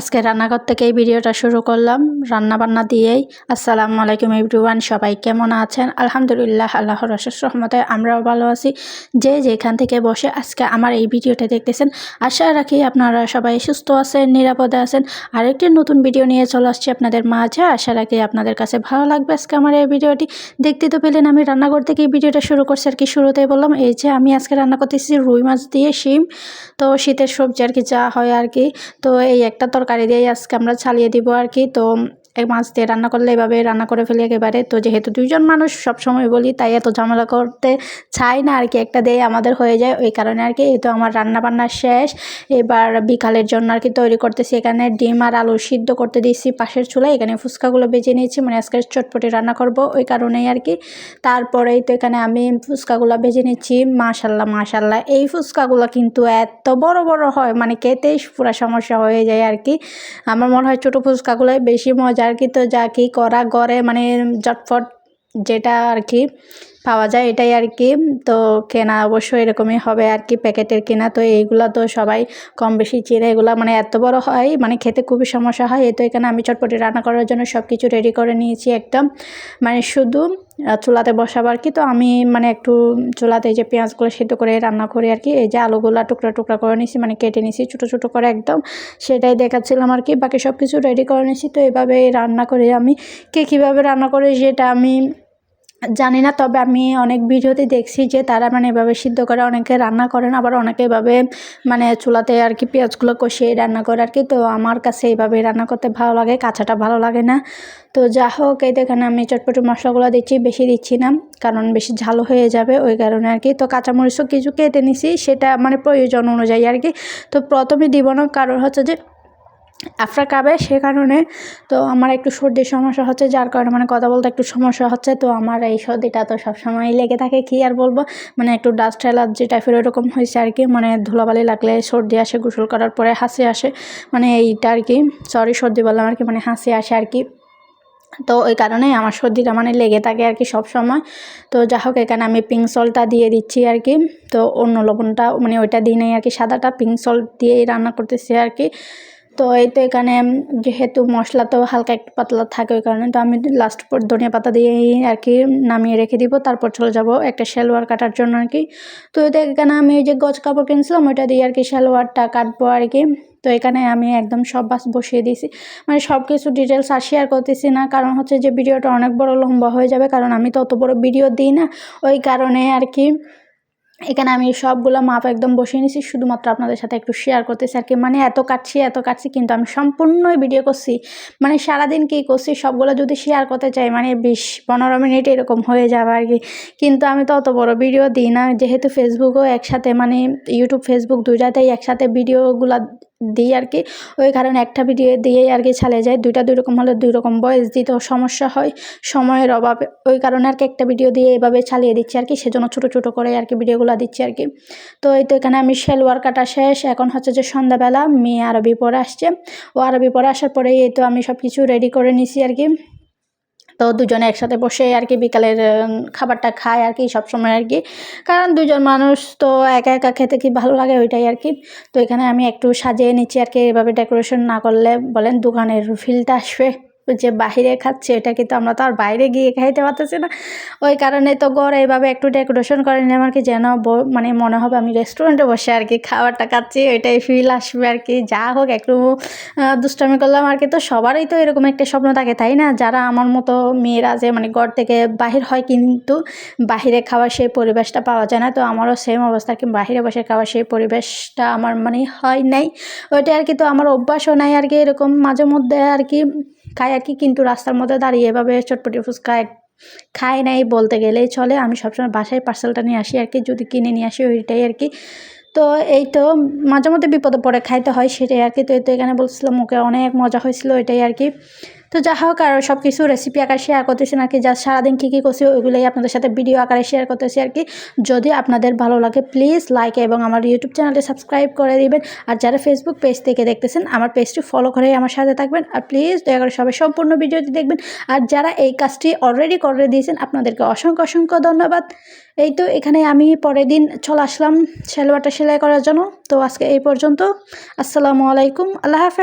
আজকে রান্নাঘর থেকে এই ভিডিওটা শুরু করলাম। রান্না বান্না দিয়েই। আসসালামু আলাইকুম এভরিওয়ান, সবাই কেমন আছেন? আলহামদুলিল্লাহ, আল্লাহর রসের রহমতে আমরাও ভালো আছি। যে যেখান থেকে বসে আজকে আমার এই ভিডিওটা দেখতেছেন, আশা রাখি আপনারা সবাই সুস্থ আছেন, নিরাপদে আছেন। আরেকটি নতুন ভিডিও নিয়ে চলে আসছি আপনাদের মাঝে। আশা রাখি আপনাদের কাছে ভালো লাগবে আজকে আমার এই ভিডিওটি। দেখতে তো পেলেন আমি রান্নাঘর থেকে এই ভিডিওটা শুরু করছি আর কি শুরুতেই বললাম, এই যে আমি আজকে রান্না করতেছি রুই মাছ দিয়ে শিম। তো শীতের সবজি আর কি যা হয় আর কি। তো এই একটা তরকারি দিয়েই আজকে আমরা চালিয়ে দিব আর কি। তো এক মাছ দিয়ে রান্না করলে এভাবে রান্না করে ফেলি একেবারে। তো যেহেতু দুইজন মানুষ সব সময় বলি, তাই এত ঝামেলা করতে চাই না আর কি। একটা দিয়ে আমাদের হয়ে যায়, ওই কারণে আর কি। এই তো আমার রান্না বান্না শেষ, এবার বিকালের জন্য আর কি তৈরি করতেছি এখানে ডিম আর আলু সিদ্ধ করতে দিয়েছি পাশের চুলায়। এখানে ফুচকাগুলো বেজে নিয়েছি মানে আজকে চটপটি রান্না করব ওই কারণেই আর কি। তারপরেই তো এখানে আমি ফুচকাগুলো বেজে নিচ্ছি, মাশাল্লাহ মাশাল্লাহ। এই ফুচকাগুলো কিন্তু এত বড় বড় হয় মানে খেতেই পুরো সমস্যা হয়ে যায় আর কি। আমার মনে হয় ছোটো ফুচকাগুলোই বেশি মজা আর কি তো যা কি করা গড়ে মানে জটফট যেটা আর কি পাওয়া যায়, এটাই আর কি। তো কেনা অবশ্যই এরকমই হবে আর কি, প্যাকেটের কেনা। তো এইগুলো তো সবাই কম বেশি চিনে। এগুলো মানে এত বড় হয় মানে খেতে খুবই সমস্যা হয়। এ তো এখানে আমি চটপটি রান্না করার জন্য সব কিছু রেডি করে নিয়েছি একদম। মানে শুধু চুলাতে বসাবো আর কি। তো আমি মানে একটু চুলাতে এই যে পেঁয়াজগুলো সেদ্ধ করে রান্না করি আর কি। এই যে আলুগুলো টুকরা টুকরা করে নিছি মানে কেটে নিছি ছোটো ছোটো করে একদম। সেটাই দেখাচ্ছিলাম আর কি। বাকি সব কিছু রেডি করে নিছি। তো এভাবে রান্না করে আমি। কে কীভাবে রান্না করে সেটা আমি জানি না, তবে আমি অনেক ভিডিওতে দেখছি যে তারা মানে এভাবে সিদ্ধ করে, অনেকে রান্না করেন, আবার অনেকে এভাবে মানে চুলাতে আর কি পেঁয়াজগুলো কষিয়ে রান্না করে আর কি। তো আমার কাছে এইভাবে রান্না করতে ভালো লাগে, কাঁচাটা ভালো লাগে না। তো যা হোক, এই এখানে আমি চটপটি মশলাগুলো দিচ্ছি, বেশি দিচ্ছি না, কারণ বেশি ঝালো হয়ে যাবে ওই কারণে আর কি। তো কাঁচামরিচও কিছু কেটে নিছি, সেটা মানে প্রয়োজন অনুযায়ী আর কি। তো প্রথমে দিব না, কারণ হচ্ছে যে আফরা কাবে, সে কারণে তো আমার একটু সর্দির সমস্যা হচ্ছে, যার কারণে মানে কথা বলতে একটু সমস্যা হচ্ছে। তো আমার এই সর্দিটা তো সবসময়ই লেগে থাকে, কী আর বলব? মানে একটু ডাস্ট অ্যালার্জি টাইপের ওরকম হয়েছে আর কি। মানে ধুলাবালি লাগলে সর্দি আসে, গোসল করার পরে হাসি আসে। মানে এইটা আর কি সরি সর্দি বললাম আর কি মানে হাসি আসে আর কি। তো ওই কারণেই আমার সর্দিটা মানে লেগে থাকে আর কি সব সময় তো যা হোক, এখানে আমি পিঙ্ক সল্টটা দিয়ে দিচ্ছি আর কি। তো অন্য লবণটা মানে ওইটা দিই নেই আর কি, সাদাটা পিঙ্ক সল্ট দিয়েই রান্না করতেছি আর কি। তো এই তো এখানে যেহেতু মশলা তো হালকা একটু পাতলা থাকে ওই কারণে, তো আমি লাস্ট পর ধনিয়া পাতা দিয়েই আর কি নামিয়ে রেখে দিব, তারপর চলে যাব একটা শেলওয়ার কাটার জন্য আর কি। তো এখানে আমি ওই যে গজ কাপড় কিনছিলাম, ওইটা দিয়ে আর কি শেলওয়ারটা কাটবো আর কি। তো এখানে আমি একদম সব বাস বসিয়ে দিয়েছি। মানে সব কিছু ডিটেলস আর শেয়ার করতেছি না, কারণ হচ্ছে যে ভিডিওটা অনেক বড় লম্বা হয়ে যাবে, কারণ আমি তো অত বড় ভিডিও দিই না। ওই কারণে আর কি এখানে আমি সবগুলো মাপ একদম বসিয়ে নিছি, শুধুমাত্র আপনাদের সাথে একটু শেয়ার করতেছি আর কি। মানে এত কাটছি এত কাটছি, কিন্তু আমি সম্পূর্ণই ভিডিও করছি। মানে সারাদিন কী করছি, সবগুলো যদি শেয়ার করতে চাই মানে বিশ পনেরো মিনিট এরকম হয়ে যাবে আর কি। কিন্তু আমি তো অত বড় ভিডিও দিই না, যেহেতু ফেসবুকও একসাথে মানে ইউটিউব ফেসবুক দুইটাতেই একসাথে ভিডিওগুলো দিই আর কি। ওই কারণে একটা ভিডিও দিয়েই আর কি চালিয়ে যায়। দুইটা দুই রকম হলে দুই রকম বয়স দিতেও সমস্যা হয়, সময়ের অভাবে। ওই কারণে আর কি একটা ভিডিও দিয়ে এভাবে চালিয়ে দিচ্ছি আর কি। সেজন্য ছোটো ছোটো করে আর কি ভিডিওগুলো দিচ্ছি আর কি। তো এই তো এখানে আমি সেলওয়ার কাটা শেষ। এখন হচ্ছে যে সন্ধ্যাবেলা মেয়ে আরবি পরে আসছে। ও আরবি পরে আসার পরেই এই তো আমি সব কিছু রেডি করে নিছি আর কি। তো দুজনে একসাথে বসে আর কি বিকালের খাবারটা খায় আর কি সবসময় আর কি। কারণ দুজন মানুষ তো একা একা খেতে কি ভালো লাগে ওইটাই আর কি। তো এখানে আমি একটু সাজিয়ে নিচ্ছি আর কি এভাবে ডেকোরেশন না করলে বলেন দোকানের ফিলটা আসবে। যে বাহিরে খাচ্ছে, এটা কিন্তু আমরা তো আর বাইরে গিয়ে খাইতে পারতেছি না। ওই কারণে তো গড় এইভাবে একটু ডেকোরেশন করে আমার কি যেন মানে মনে হবে আমি রেস্টুরেন্টে বসে আর কি খাবারটা খাচ্ছি, ওইটাই ফিল আসবে আর কি। যা হোক একটু দুষ্টামি করলাম আর কি। তো সবারই তো এরকম একটা স্বপ্ন থাকে, তাই না? যারা আমার মতো মেয়েরা যে মানে গড় থেকে বাহির হয় কিন্তু বাহিরে খাওয়ার সেই পরিবেশটা পাওয়া যায় না। তো আমারও সেম অবস্থা, কি বাহিরে বসে খাওয়ার সেই পরিবেশটা আমার মানে হয় নাই। ওইটা আর কি, তো আমার অভ্যাসও নাই আর কি এরকম মাঝে মধ্যে আর কি। খাই আর কি, কিন্তু রাস্তার মধ্যে দাঁড়িয়ে এভাবে চটপটি ফুচকা খাই নাই বলতে গেলেই চলে। আমি সবসময় বাসায় পার্সেলটা নিয়ে আসি আর কি, যদি কিনে নিয়ে আসি ওইটাই আর কি। তো এই তো মাঝে মধ্যে বিপদে পড়ে, খাইতে হয় সেটাই আর কি। তো এখানে বলছিলাম ওকে অনেক মজা হয়েছিল, এটাই আর কি। তো যা হোক, আর সব কিছু রেসিপি আকারে শেয়ার করতেছি নাকি যা সারাদিন কী কী করছি, ওইগুলোই আপনাদের সাথে ভিডিও আকারে শেয়ার করতেছি আর কি। যদি আপনাদের ভালো লাগে প্লিজ লাইক এবং আমার ইউটিউব চ্যানেলটি সাবস্ক্রাইব করে দিবেন। আর যারা ফেসবুক পেজ থেকে দেখতেছেন, আমার পেজটি ফলো করে আমার সাথে থাকবেন। আর প্লিজ দয়া করে সবাই সম্পূর্ণ ভিডিওটি দেখবেন। আর যারা এই কাজটি অলরেডি করে দিয়েছেন, আপনাদেরকে অসংখ্য অসংখ্য ধন্যবাদ। এই তো এখানে আমি পরের দিন চলে আসলাম সেলোয়ারটা সেলাই করার জন্য। তো আজকে এই পর্যন্ত, আসসালামু আলাইকুম, আল্লাহ হাফেজ।